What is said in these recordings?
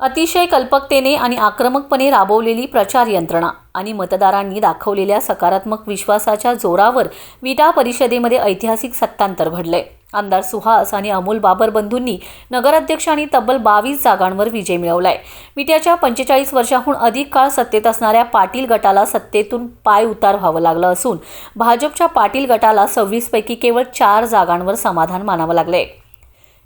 अतिशय कल्पकतेने आणि आक्रमकपणे राबवलेली प्रचार यंत्रणा आणि मतदारांनी दाखवलेल्या सकारात्मक विश्वासाच्या जोरावर विटा परिषदेमध्ये ऐतिहासिक सत्तांतर घडले. आमदार सुहास आणि अमोल बाबर बंधूंनी नगराध्यक्ष आणि तब्बल बावीस जागांवर विजय मिळवलाय. विट्याच्या पंचेचाळीस वर्षाहून अधिक काळ सत्तेत असणाऱ्या पाटील गटाला सत्तेतून पाय उतार व्हावं लागलं असून भाजपच्या पाटील गटाला सव्वीसपैकी केवळ चार जागांवर समाधान मानावं लागलंय.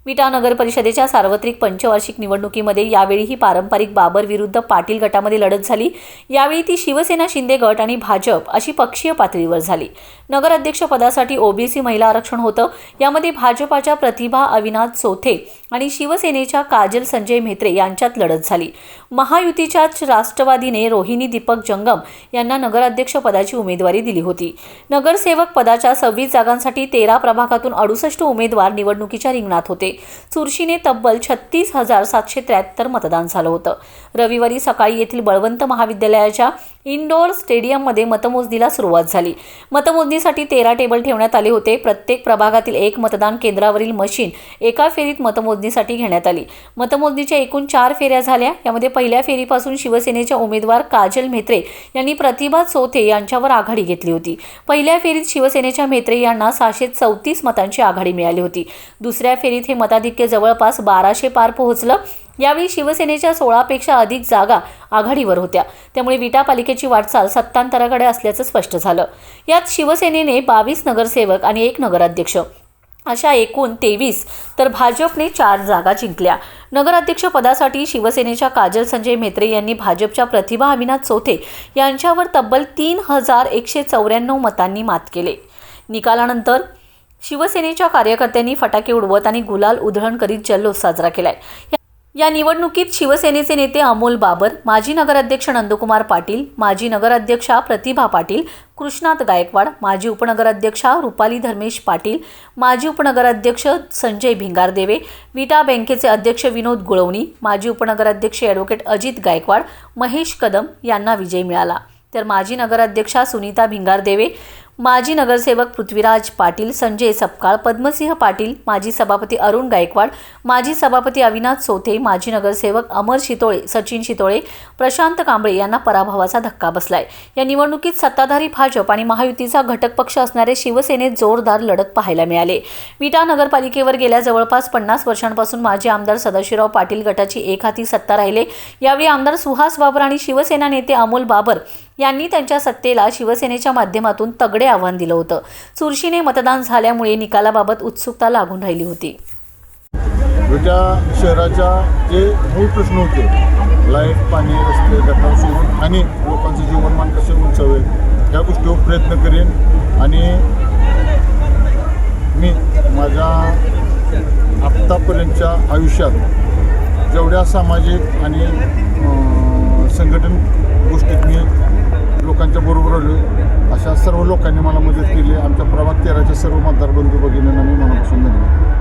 विटा नगर परिषदेच्या सार्वत्रिक पंचवार्षिक निवडणुकीमध्ये यावेळीही पारंपरिक बाबर विरुद्ध पाटील गटामध्ये लढत झाली. यावेळी ती शिवसेना शिंदे गट आणि भाजप अशी पक्षीय पातळीवर झाली. नगराध्यक्षपदासाठी ओबीसी महिला आरक्षण होतं. यामध्ये भाजपाच्या प्रतिभा अविनाश चोथे आणि शिवसेनेच्या काजल संजय म्हेत्रे यांच्यात लढत झाली. महायुतीच्याच राष्ट्रवादीने रोहिणी दीपक जंगम यांना नगराध्यक्षपदाची उमेदवारी दिली होती. नगरसेवक पदाच्या सव्वीस जागांसाठी तेरा प्रभागातून अडुसष्ट उमेदवार निवडणुकीच्या रिंगणात होते. चुरशीने तब्बल छत्तीस हजार सातशे त्र्याहत्तर मतदान झालं होतं. रविवारी सकाळी येथील बळवंत महाविद्यालयाच्या इनडोअर स्टेडियममध्ये मतमोजणीला सुरुवात झाली. मतमोजणीसाठी तेरा टेबल ठेवण्यात आले होते. प्रत्येक प्रभागातील एक मतदान केंद्रावरील मशीन एका फेरीत मतमोजणीसाठी घेण्यात आली. मतमोजणीच्या एकूण चार फेऱ्या झाल्या. यामध्ये पहिल्या फेरीपासून शिवसेनेच्या उमेदवार काजल म्हेत्रे यांनी प्रतिभा चौथे यांच्यावर आघाडी घेतली होती. पहिल्या फेरीत शिवसेनेच्या म्हेत्रे यांना सहाशे चौतीस मतांची आघाडी मिळाली होती. दुसऱ्या फेरीत हे मताधिक्य जवळपास बाराशे पार पोहोचलं. यावेळी शिवसेनेच्या सोळापेक्षा अधिक जागा आघाडीवर होत्या. त्यामुळे विटा पालिकेची वाटचाल सत्तांतराकडे असल्याचं स्पष्ट झालं. यात शिवसेनेने बावीस नगरसेवक आणि एक नगराध्यक्ष. अशा एकूण तेवीस तर भाजपने चार जागा जिंकल्या. नगराध्यक्षपदासाठी शिवसेनेच्या काजल संजय मेत्रे यांनी भाजपच्या प्रतिभा अविनाथ चौथे यांच्यावर तब्बल तीन हजार एकशे चौऱ्याण्णव मतांनी मात केले. निकालानंतर शिवसेनेच्या कार्यकर्त्यांनी फटाके उडवत आणि गुलाल उधळण करीत जल्लोष साजरा केलाय. या निवडणुकीत शिवसेनेचे नेते अमोल बाबर माजी नगराध्यक्ष नंदकुमार पाटील माजी नगराध्यक्षा प्रतिभा पाटील कृष्णात गायकवाड माजी उपनगराध्यक्षा रुपाली धर्मेश पाटील माजी उपनगराध्यक्ष संजय भिंगारदेवे विटा बँकेचे अध्यक्ष विनोद गुळवणी माजी उपनगराध्यक्ष ॲडव्होकेट अजित गायकवाड महेश कदम यांना विजय मिळाला. तर माजी नगराध्यक्षा सुनीता भिंगारदेवे माजी नगरसेवक पृथ्वीराज पाटील संजय सपकाळ पद्मसिंह पाटील माजी सभापती अरुण गायकवाड माजी सभापती अविनाश सोथे माजी नगरसेवक अमर शितोळे सचिन शितोळे प्रशांत कांबळे यांना पराभवाचा धक्का बसलाय. या निवडणुकीत सत्ताधारी भाजप आणि महायुतीचा घटक पक्ष असणारे शिवसेनेत जोरदार लढत पाहायला मिळाले. विटा नगरपालिकेवर गेल्या जवळपास पन्नास वर्षांपासून माजी आमदार सदाशिवराव पाटील गटाची एक हाती सत्ता राहिले. यावेळी आमदार सुहास बाबर आणि शिवसेना नेते अमोल बाबर यांनी त्यांच्या सत्तेला शिवसेनेच्या माध्यमातून तगडे आव्हान दिलं होतं. चुरशीने मतदान झाल्यामुळे निकालाबाबत उत्सुकता लागून राहिली होती. शहराच्या जे मूळ प्रश्न होते लाइट पाणी रस्ते गटार आणि लोकांचं जीवनमान कसे उंचावेल या गोष्टीवर प्रयत्न करेन. आणि मी माझ्या आत्तापर्यंतच्या आयुष्यात जेवढ्या सामाजिक आणि अशा सर्व लोकांनी मला मदत केली. आमच्या प्रभाग तेराच्या सर्व मतदार बंधू भगिनींना मी मनापासून धन्यवाद.